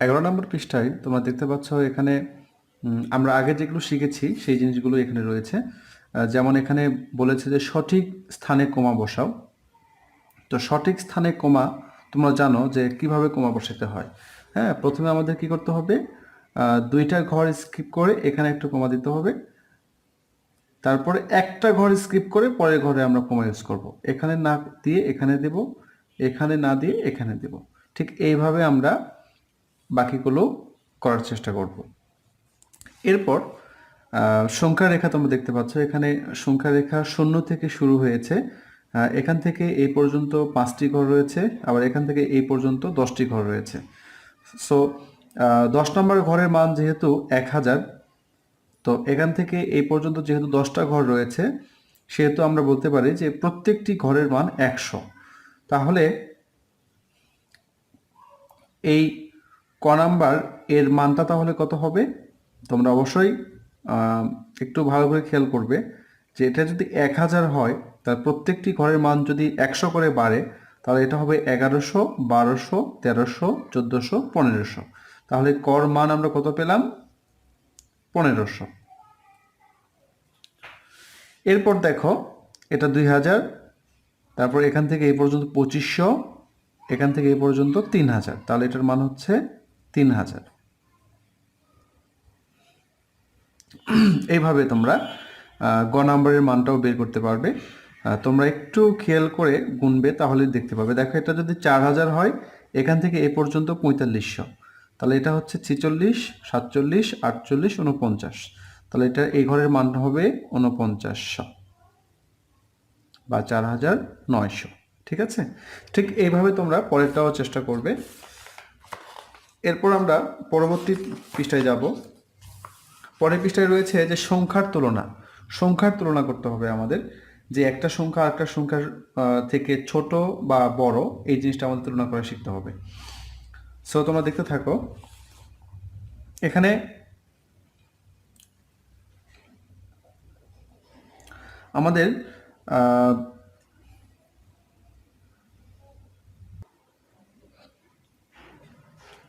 এগারো নম্বর পৃষ্ঠায় তোমরা দেখতে পাচ্ছ এখানে আমরা আগে যেগুলো শিখেছি সেই জিনিসগুলো এখানে রয়েছে। যেমন এখানে বলেছে যে সঠিক স্থানে কমা বসাও। তো সঠিক স্থানে কমা তোমরা জানো যে কীভাবে কমা বসাতে হয়। হ্যাঁ প্রথমে আমাদের কি করতে হবে? দুইটা ঘর স্কিপ করে এখানে একটু কমা দিতে হবে। তারপরে একটা ঘর স্কিপ করে পরের ঘরে আমরা কমা ইউজ করব। এখানে না দিয়ে এখানে দেব, এখানে না দিয়ে এখানে দেব। ঠিক এইভাবে আমরা বাকিগুলো করার চেষ্টা করব। এরপর সংখ্যা রেখা তোমরা দেখতে পাচ্ছ, এখানে সংখ্যা রেখা শূন্য থেকে শুরু হয়েছে। এখান থেকে এই পর্যন্ত পাঁচটি ঘর রয়েছে, আবার এখান থেকে এই পর্যন্ত দশটি ঘর রয়েছে। সো দশ নম্বর ঘরের মান যেহেতু এক হাজার, তো এখান থেকে এই পর্যন্ত যেহেতু দশটা ঘর রয়েছে, সেহেতু আমরা বলতে পারি যে প্রত্যেকটি ঘরের মান একশো। তাহলে এই ক নাম্বার এর মানটা তাহলে কত হবে? তোমরা অবশ্যই একটু ভালো করে খেয়াল করবে যে এটা যদি এক হাজার হয়, তার প্রত্যেকটি ঘরের মান যদি একশো করে বাড়ে, তাহলে এটা হবে এগারোশো, বারোশো, তেরোশো, চোদ্দোশো, পনেরোশো। তাহলে কর মান আমরা কত পেলাম? পনেরোশো। এরপর দেখো, এটা দুই হাজার, তারপর এখান থেকে এই পর্যন্ত পঁচিশশো, এখান থেকে এই পর্যন্ত তিন হাজার। তাহলে এটার মান হচ্ছে তিন হাজার এইভাবে তোমরা গ নাম্বারের মানটাও বের করতে পারবে। তোমরা একটু খেয়াল করে গুনবে তাহলে দেখতে পাবে। দেখো, এটা যদি চার হাজার হয়, এখান থেকে এ পর্যন্ত পঁয়তাল্লিশশো। তাহলে এটা হচ্ছে ছিচল্লিশ, সাতচল্লিশ, আটচল্লিশ উনপঞ্চাশ তাহলে এটা এই ঘরের মান হবে উনপঞ্চাশশো বা চার হাজার নয়শো। ঠিক আছে? ঠিক এইভাবে তোমরা পরেরটাও চেষ্টা করবে। এরপর আমরা পরবর্তী পৃষ্ঠায় যাব। পরের পৃষ্ঠায় রয়েছে যে সংখ্যার তুলনা। সংখ্যার তুলনা করতে হবে আমাদের। যে একটা সংখ্যা একটা সংখ্যার থেকে ছোট বা বড়, এই জিনিসটা আমাদের তুলনা করা শিখতে হবে। সো তোমরা দেখতে থাকো। এখানে আমাদের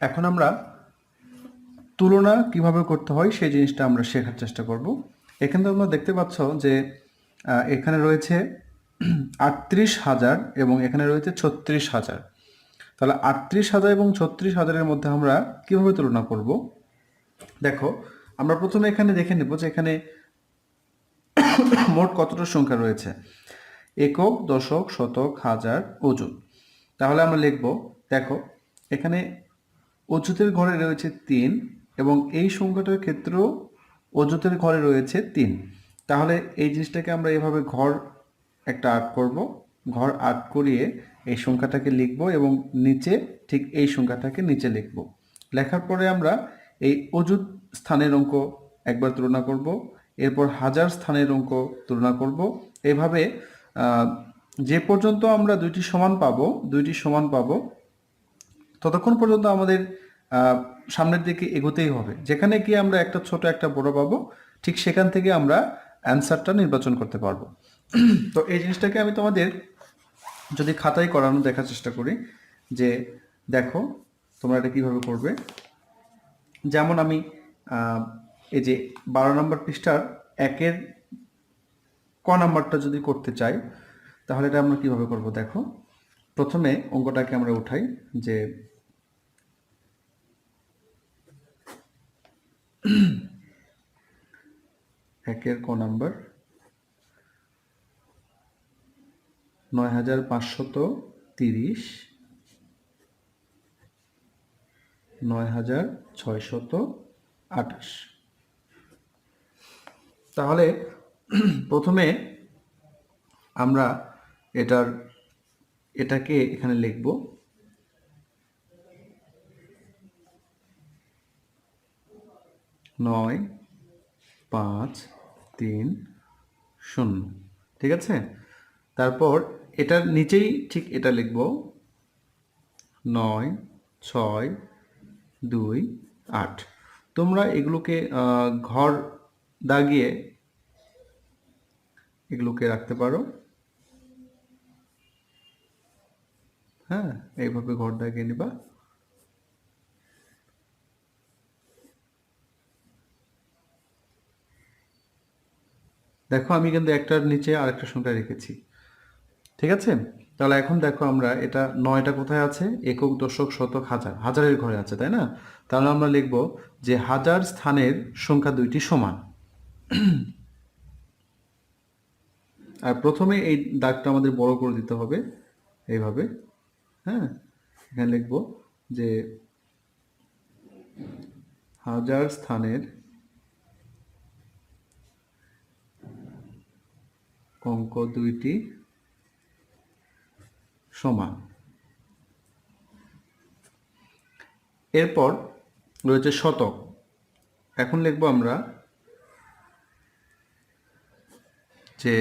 এখন আমরা তুলনা কীভাবে করতে হয় সেই জিনিসটা আমরা শেখার চেষ্টা করব। এখানে তোমরা দেখতে পাচ্ছ যে এখানে রয়েছে আটত্রিশ হাজার এবং এখানে রয়েছে ছত্রিশ হাজার। তাহলে আটত্রিশ হাজার এবং ছত্রিশ হাজারের মধ্যে আমরা কীভাবে তুলনা করব? দেখো, আমরা প্রথমে এখানে দেখে নেব যে এখানে মোট কতটা সংখ্যা রয়েছে। একক, দশক, শতক, হাজার অযুত তাহলে আমরা লিখব, দেখো, এখানে অযুতের ঘরে রয়েছে তিন এবং এই সংখ্যাটার ক্ষেত্রেও অযুতের ঘরে রয়েছে তিন। তাহলে এই জিনিসটাকে আমরা এভাবে ঘর একটা আর্ট করব। ঘর আর্ট করিয়ে এই সংখ্যাটাকে লিখব এবং নিচে ঠিক এই সংখ্যাটাকে নিচে লিখব। লেখার পরে আমরা এই অযুত স্থানের অঙ্ক একবার তুলনা করব, এরপর হাজার স্থানের অঙ্ক তুলনা করব। এভাবে যে পর্যন্ত আমরা দুইটি সমান পাবো, দুইটি সমান পাবো ততক্ষণ পর্যন্ত আমাদের সামনের দিকে এগোতেই হবে। যেখানে গিয়ে আমরা একটা ছোট একটা বড় পাবো, ঠিক সেখান থেকে আমরা অ্যান্সারটা নির্বাচন করতে পারব। তো এই জিনিসটাকে আমি তোমাদের যদি খাতায় করানো দেখার চেষ্টা করি, যে দেখো তোমরা এটা কীভাবে করবে। যেমন আমি এই যে বারো নম্বর পৃষ্ঠার একের ক নাম্বারটা যদি করতে চাই, তাহলে এটা আমরা কীভাবে করব? দেখো, প্রথমে অঙ্কটাকে আমরা উঠাই, যে একের ক নাম্বার? নয় হাজার পাঁচশত তিরিশ। নয় হাজার ছয়শত আঠাশ। তাহলে প্রথমে আমরা এটার, এটাকে এখানে লিখব। নয়, পাঁচ, তিন, শূন্য। ঠিক আছে? তারপর এটার নিচেই ঠিক এটা লিখব। নয়, ছয়, দুই, আট। তোমরা এগুলোকে ঘর দাগিয়ে এগুলোকে রাখতে পারো। হ্যাঁ এইভাবে ঘর দাগিয়ে নিবা। দেখো, আমি কিন্তু একটার নিচে আরেকটা সংখ্যা রেখেছি। ঠিক আছে? তাহলে এখন দেখো আমরা এটা নয়টা কোথায় আছে? একক, দশক, শতক, হাজার। হাজারের ঘরে আছে, তাই না? তাহলে আমরা লিখব যে হাজার স্থানের সংখ্যা দুইটি সমান। আর প্রথমে এই দাগটা আমাদের বড় করে দিতে হবে এইভাবে হ্যাঁ? এখানে লিখব যে হাজার স্থানের অঙ্ক দুইটি সমান। এরপর রয়েছে শতক। এখন লিখব আমরা যে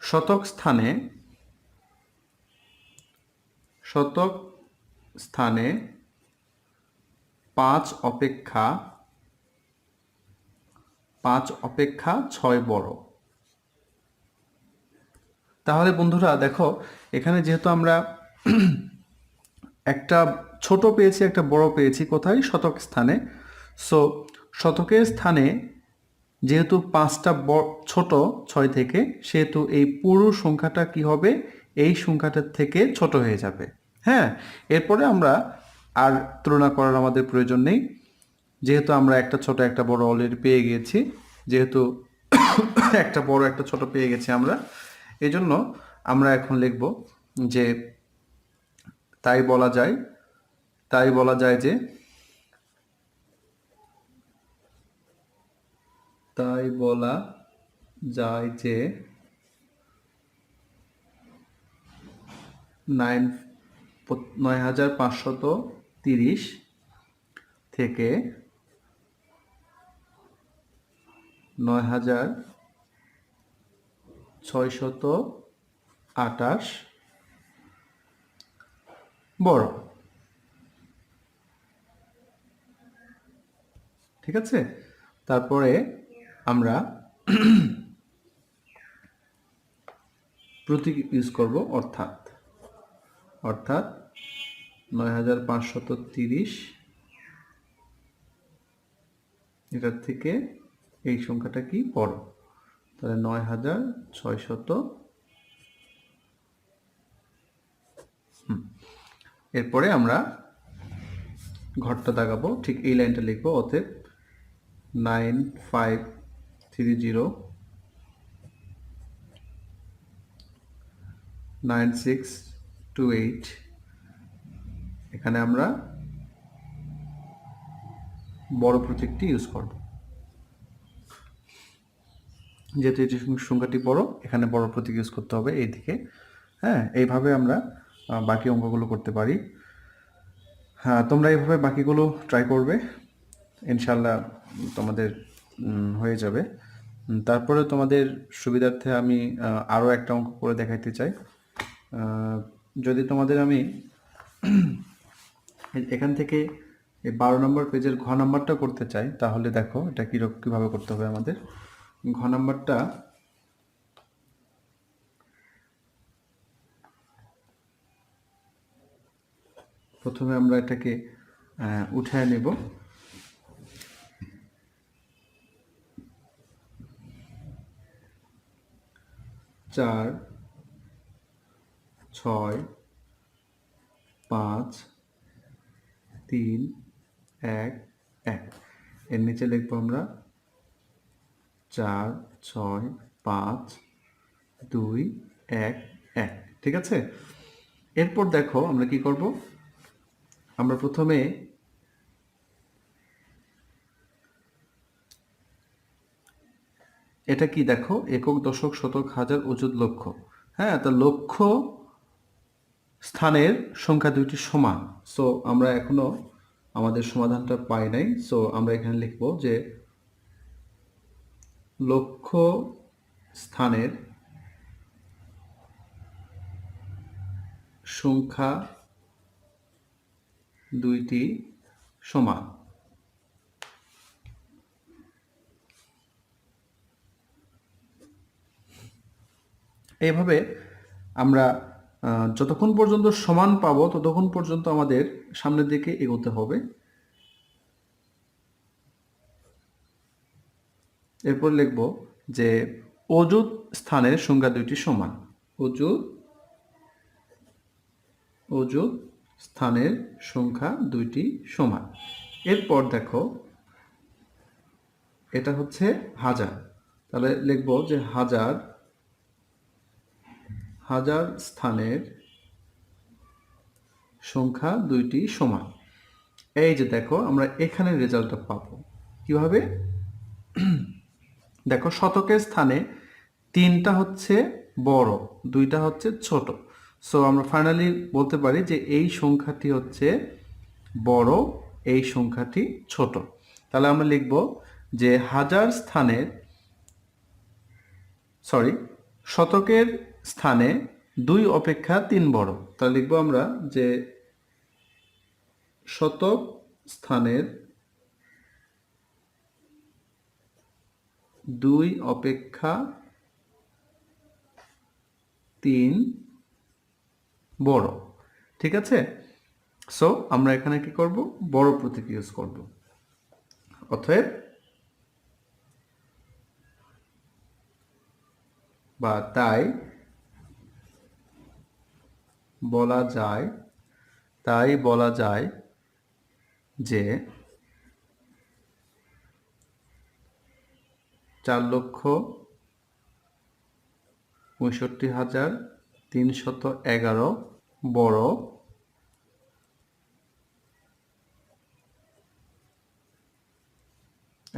শতক স্থানে শতক স্থানে পাঁচ অপেক্ষা পাঁচ অপেক্ষা ছয় বড়। তাহলে বন্ধুরা দেখো, এখানে যেহেতু আমরা একটা ছোট পেয়েছি, একটা বড় পেয়েছি, কোথায়? শতক স্থানে। সো শতকের স্থানে যেহেতু পাঁচটা ছোট, ছয় থেকে, সেহেতু এই পুরো সংখ্যাটা কি হবে? এই সংখ্যাটার থেকে ছোট হয়ে যাবে। হ্যাঁ? এরপরে আমরা আর তুলনা করার আমাদের প্রয়োজন নেই। যেহেতু আমরা একটা ছোট, একটা বড় অলরেডি পেয়ে গিয়েছি, যেহেতু একটা বড়, একটা ছোট পেয়ে গেছি আমরা এজন্য আমরা এখন লিখব যে তাই বলা যায়, তাই বলা যায় যে তাই বলা যায় যে নাইন নয় হাজার পাঁচশত তিরিশ থেকে নয় হাজার ছয়শত আটাশ বড় ঠিক আছে? তারপরে আমরা প্রতীক ইউজ করব অর্থাৎ অর্থাৎ নয় হাজার পাঁচশত তিরিশ। এটার থেকে এই সংখ্যাটা কি? বড় তাহলে নয় হাজার ছয়শত এরপরে আমরা ঘরটা দাগাবো ঠিক এই লাইনটা লিখব, অতএব nine five three zero nine six two eight. এখানে আমরা বড় প্রতীকটি ইউজ করব। যেহেতু এটি সংখ্যাটি বড়, এখানে বড় প্রতীক ইউজ করতে হবে এই দিকে হ্যাঁ এইভাবে আমরা বাকি অঙ্কগুলো করতে পারি। হ্যাঁ তোমরা এইভাবে বাকিগুলো ট্রাই করবে। ইনশাল্লাহ তোমাদের হয়ে যাবে। তারপরে তোমাদের সুবিধার্থে আমি আরও একটা অঙ্ক করে দেখাইতে চাই। যদি তোমাদের আমি এখান থেকে এই বারো নম্বর পেজের ঘ নম্বরটা করতে চাই, তাহলে দেখো এটা কীরকম কীভাবে করতে হবে আমাদের। ঘ নাম্বারটা। প্রথমে আমরা এটাকে উঠায় নেব। চার, ছয়, পাঁচ, তিন, এক এক। এর নিচে লিখব আমরা চার, ছয়, পাঁচ, দুই, এক এক। ঠিক আছে? এরপর দেখো আমরা কি করব? আমরা প্রথমে এটা কি দেখো? একক, দশক, শতক, হাজার, অযুত লক্ষ্য। হ্যাঁ তা লক্ষ্য স্থানের সংখ্যা দুইটি সমান। সো আমরা এখনও আমাদের সমাধানটা পাই নাই। সো আমরা এখানে লিখব যে লক্ষ স্থানের সংখ্যা দুইটি সমান। এইভাবে আমরা যতক্ষণ পর্যন্ত সমান পাবো, ততক্ষণ পর্যন্ত আমাদের সামনের দিকে এগোতে হবে। এরপর লিখব যে অজুত স্থানের সংখ্যা দুইটি সমান। অজুত অজুত স্থানের সংখ্যা দুইটি সমান। এরপর দেখো, এটা হচ্ছে হাজার। তাহলে লিখব যে হাজার হাজার স্থানের সংখ্যা দুইটি সমান। এই যে দেখো, আমরা এখানে রেজাল্টটা পাবো। কীভাবে? দেখো, শতকের স্থানে তিনটা হচ্ছে বড়, দুইটা হচ্ছে ছোট। সো আমরা ফাইনালি বলতে পারি যে এই সংখ্যাটি হচ্ছে বড়, এই সংখ্যাটি ছোট। তাহলে আমরা লিখব যে হাজার স্থানের সরি শতকের স্থানে দুই অপেক্ষা তিন বড়। তাহলে লিখব আমরা যে শতক স্থানের দুই অপেক্ষা তিন বড়, ঠিক আছে? সো আমরা এখানে কি করব? বড় প্রতীক ইউজ করব। অতএব বা তাই বলা যায়, তাই বলা যায় যে চার লক্ষ পঁয়ষট্টি হাজার তিনশত এগারো বড়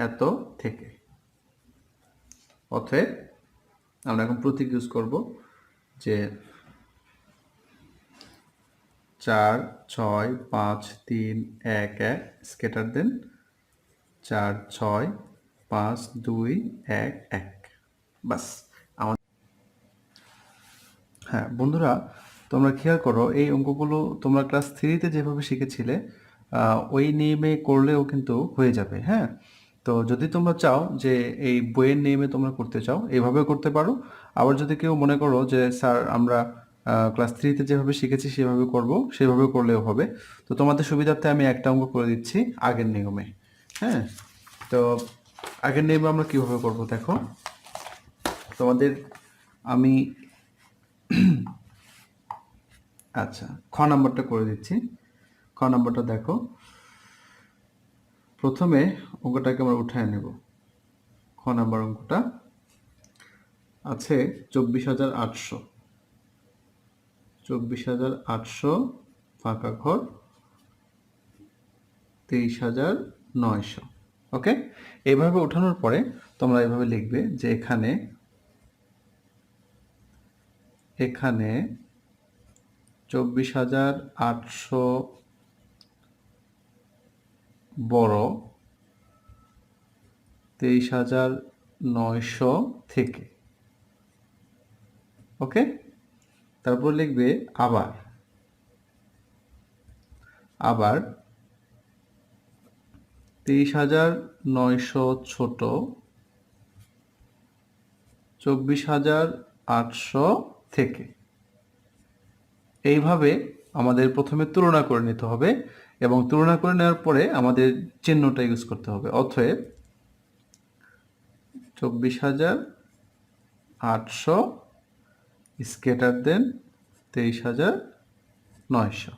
এত থেকে। অতএব আমরা এখন প্রতীক ইউজ করব যে চার, ছয়, পাঁচ, তিন, এক এক স্কেটার দেন। চার, ছয় পাঁচ, দুই, এক এক। বাস, আমার হ্যাঁ বন্ধুরা, তোমরা খেয়াল করো, এই অঙ্কগুলো তোমরা ক্লাস থ্রিতে যেভাবে শিখেছিলে ওই নিয়মে করলেও কিন্তু হয়ে যাবে হ্যাঁ? তো যদি তোমরা চাও যে এই বইয়ের নিয়মে তোমরা করতে চাও এইভাবে করতে পারো। আবার যদি কেউ মনে করো যে, স্যার, আমরা ক্লাস থ্রিতে যেভাবে শিখেছি, সেভাবে করব সেভাবে করলেও হবে। তো তোমাদের সুবিধার্থে আমি একটা অঙ্ক করে দিচ্ছি আগের নিয়মে হ্যাঁ? তো আগের নিয়মে আমরা কীভাবে করব দেখো? তোমাদের আমি আচ্ছা খ নাম্বারটা করে দিচ্ছি। খ নাম্বারটা দেখো। প্রথমে অঙ্কটাকে আমরা উঠায় নেব। খ নাম্বার অঙ্কটা আছে চব্বিশ হাজার আটশো। চব্বিশ হাজার আটশো ফাঁকা ঘর, তেইশ হাজার নয়শো। ওকে? এইভাবে ওঠানোর পরে তোমরা এইভাবে লিখবে যে এখানে এখানে চব্বিশ হাজার আটশো বড় তেইশ হাজার নয়শো থেকে। ওকে? তারপর লিখবে আবার। আবার তেইশ হাজার নয়শো ছোট, চব্বিশ হাজার আটশো থেকে। এইভাবে আমাদের প্রথমে তুলনা করে নিতে হবে এবং তুলনা করে নেওয়ার পরে আমাদের চিহ্নটা ইউজ করতে হবে। অতএব চব্বিশ হাজার আটশো স্কেটার দেন তেইশ হাজার নয়শো।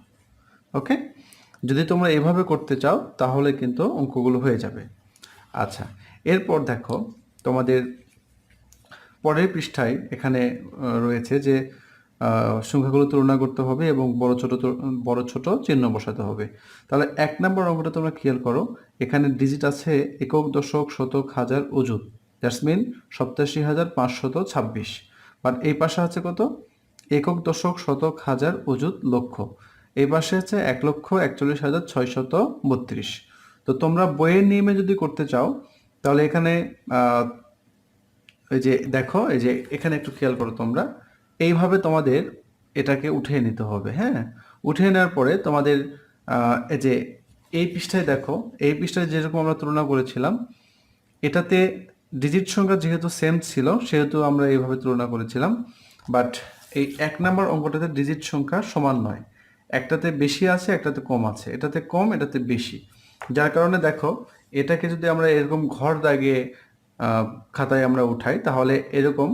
ওকে যদি তোমরা এভাবে করতে চাও, তাহলে কিন্তু অঙ্কগুলো হয়ে যাবে। আচ্ছা এরপর দেখো, তোমাদের পরের পৃষ্ঠায় এখানে রয়েছে যে সংখ্যাগুলো তুলনা করতে হবে এবং বড় ছোট বড় ছোট চিহ্ন বসাতে হবে। তাহলে এক নম্বর অঙ্কটা তোমরা খেয়াল করো, এখানে ডিজিট আছে একক, দশক, শতক, হাজার, অযুত। দ্যাটস মিন সপ্তাশি হাজার, পাঁচশত, ছাব্বিশ। বাট এই পাশে আছে কত? একক, দশক, শতক, হাজার, অযুত, লক্ষ। এই পাশে আছে এক লক্ষ একচল্লিশ হাজার ছয়শত বত্রিশ। তো তোমরা বইয়ের নিয়মে যদি করতে চাও, তাহলে এখানে এই যে দেখো, এই যে এখানে একটু খেয়াল করো তোমরা, এইভাবে তোমাদের এটাকে উঠিয়ে নিতে হবে হ্যাঁ? উঠিয়ে নেওয়ার পরে তোমাদের এই যে এই পৃষ্ঠায় দেখো, এই পৃষ্ঠায় যেরকম আমরা তুলনা করেছিলাম, এটাতে ডিজিট সংখ্যা যেহেতু সেম ছিল, সেহেতু আমরা এইভাবে তুলনা করেছিলাম বাট এই এক নাম্বার অঙ্কটাতে ডিজিট সংখ্যা সমান নয়। একটাতে বেশি আছে একটাতে কম আছে। এটাতে কম এটাতে বেশি। যার কারণে দেখো এটাকে যদি আমরা এরকম ঘর আহ, খাতায় আমরা উঠাই তাহলে এরকম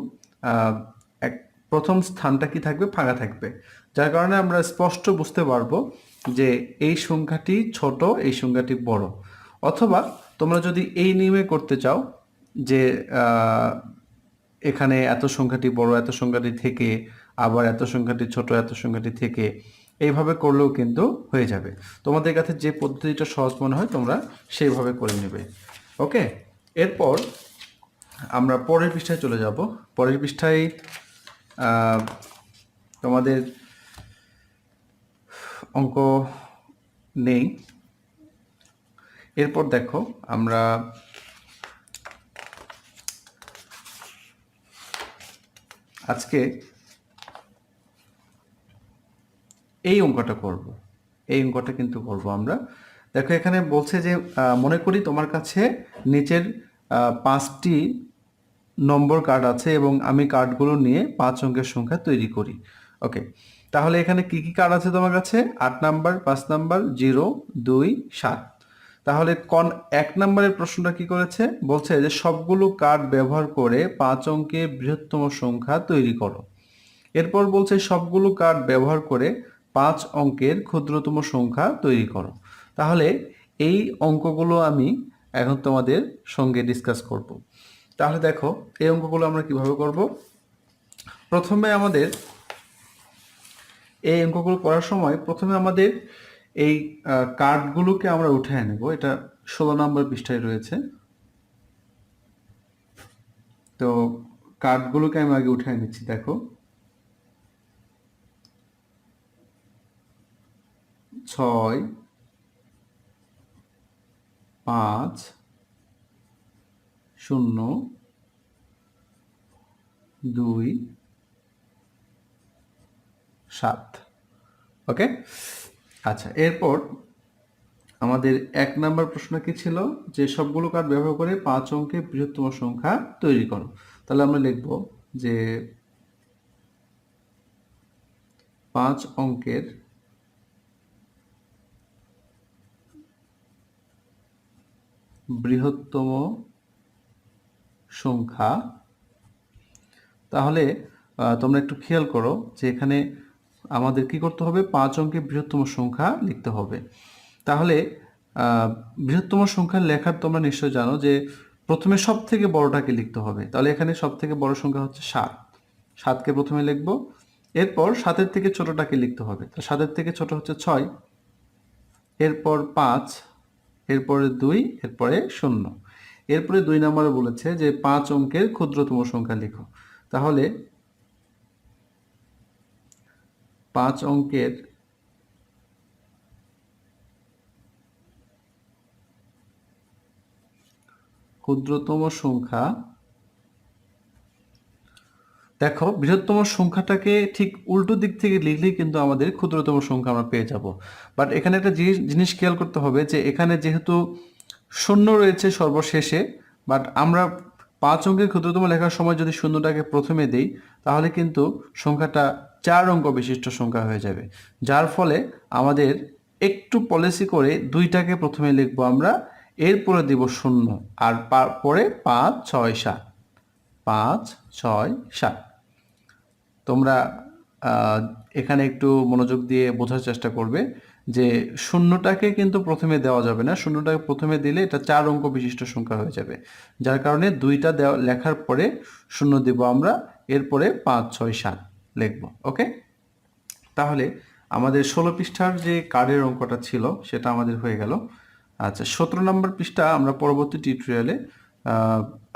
এক প্রথম স্থানটা কি থাকবে? ফাঁকা থাকবে। যার কারণে আমরা স্পষ্ট বুঝতে পারব যে এই সংখ্যাটি ছোট এই সংখ্যাটি বড়। অথবা তোমরা যদি এই নিয়মে করতে চাও যে এখানে এত সংখ্যাটি বড় এত সংখ্যাটি থেকে আবার এত সংখ্যাটি ছোট এত সংখ্যাটি থেকে এইভাবে করলেও কিন্তু হয়ে যাবে। তোমাদের কাছে যে পদ্ধতিটা সহজ মনে হয়, তোমরা সেইভাবে করে নেবে। ওকে? এরপর আমরা পরের পৃষ্ঠায় চলে যাব। পরের পৃষ্ঠায় তোমাদের অঙ্ক নেই। এরপর দেখো, আমরা আজকে এই অঙ্কটা করব। এই অঙ্কটা কিন্তু করব আমরা। দেখো, এখানে বলছে যে মনে করি তোমার কাছে নিচের পাঁচটি নম্বর কার্ড আছে এবং আমি কার্ডগুলো নিয়ে পাঁচ অঙ্কের সংখ্যা তৈরি করি। ওকে, তাহলে এখানে কি কি কার্ড আছে তোমার কাছে? আট নাম্বার, পাঁচ নাম্বার, জিরো, দুই, সাত। তাহলে কন এক নম্বরের প্রশ্নটা কি করেছে? বলছে যে, সবগুলো কার্ড ব্যবহার করে পাঁচ অঙ্কের বৃহত্তম সংখ্যা তৈরি করো। এরপর বলছে সবগুলো কার্ড ব্যবহার করে পাঁচ অঙ্কের ক্ষুদ্রতম সংখ্যা তৈরি করো। তাহলে এই অঙ্কগুলো আমি এখন তোমাদের সঙ্গে ডিসকাস করব। তাহলে দেখো, এই অঙ্কগুলো আমরা কীভাবে করব? প্রথমে আমাদের এই অঙ্কগুলো করার সময় প্রথমে আমাদের এই কার্ডগুলোকে আমরা উঠে নেব। এটা ষোলো নম্বর পৃষ্ঠায় রয়েছে। তো কার্ডগুলোকে আমি আগে উঠে নিচ্ছি, দেখো। ছয়, পাঁচ, শূন্য, দুই, সাত। ওকে? আচ্ছা এরপর আমাদের এক নাম্বার প্রশ্ন কি ছিল? যে সবগুলো কার্ড ব্যবহার করে পাঁচ অঙ্কের বৃহত্তম সংখ্যা তৈরি করো। তাহলে আমরা লিখব যে পাঁচ অঙ্কের বৃহত্তম সংখ্যা। তাহলে তোমরা একটু খেয়াল করো যে এখানে আমাদের কি করতে হবে? পাঁচ অঙ্কের বৃহত্তম সংখ্যা লিখতে হবে। তাহলে বৃহত্তম সংখ্যা লেখার তোমরা নিশ্চয় জানো যে প্রথমে সব থেকে বড়টাকে লিখতে হবে। তাহলে এখানে সব থেকে বড় সংখ্যা হচ্ছে সাত। সাতকে প্রথমে লিখব। এরপর সাতের থেকে ছোটটাকে লিখতে হবে। তো সাতের থেকে ছোট হচ্ছে ছয়। এরপর পাঁচ। এরপরে দুই, এরপরে শূন্য। এরপরে দুই নম্বরে বলেছে যে পাঁচ অঙ্কের ক্ষুদ্রতম সংখ্যা লিখো। তাহলে পাঁচ অঙ্কের ক্ষুদ্রতম সংখ্যা দেখো, বৃহত্তম সংখ্যাটাকে ঠিক উল্টো দিক থেকে লিখলেই কিন্তু আমাদের ক্ষুদ্রতম সংখ্যা আমরা পেয়ে যাব। বাট এখানে একটা জিনিস জিনিস খেয়াল করতে হবে যে এখানে যেহেতু শূন্য রয়েছে সর্বশেষে বাট আমরা পাঁচ অঙ্কের ক্ষুদ্রতম লেখার সময় যদি শূন্যটাকে প্রথমে দেই, তাহলে কিন্তু সংখ্যাটা চার অঙ্ক বিশিষ্ট সংখ্যা হয়ে যাবে। যার ফলে আমাদের একটু পলিসি করে দুইটাকে প্রথমে লিখব আমরা, এরপরে দিব শূন্য, আর পরে পাঁচ, ছয়, সাত। পাঁচ, ছয়, সাত। তোমরা এখানে একটু মনোযোগ দিয়ে বোঝার চেষ্টা করবে যে শূন্যটাকে কিন্তু প্রথমে দেওয়া যাবে না। শূন্যটাকে প্রথমে দিলে এটা চার অঙ্ক বিশিষ্ট সংখ্যা হয়ে যাবে। যার কারণে দুইটা দেওয়া, লেখার পরে শূন্য দেব আমরা, এরপরে পাঁচ, ছয়, সাত লিখব, ওকে? তাহলে আমাদের ষোলো পৃষ্ঠার যে কার্ডের অঙ্কটা ছিল, সেটা আমাদের হয়ে গেল। আচ্ছা সতেরো নম্বর পৃষ্ঠা আমরা পরবর্তী টিউটোরিয়ালে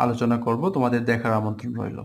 আলোচনা করব। তোমাদের দেখার আমন্ত্রণ রইল।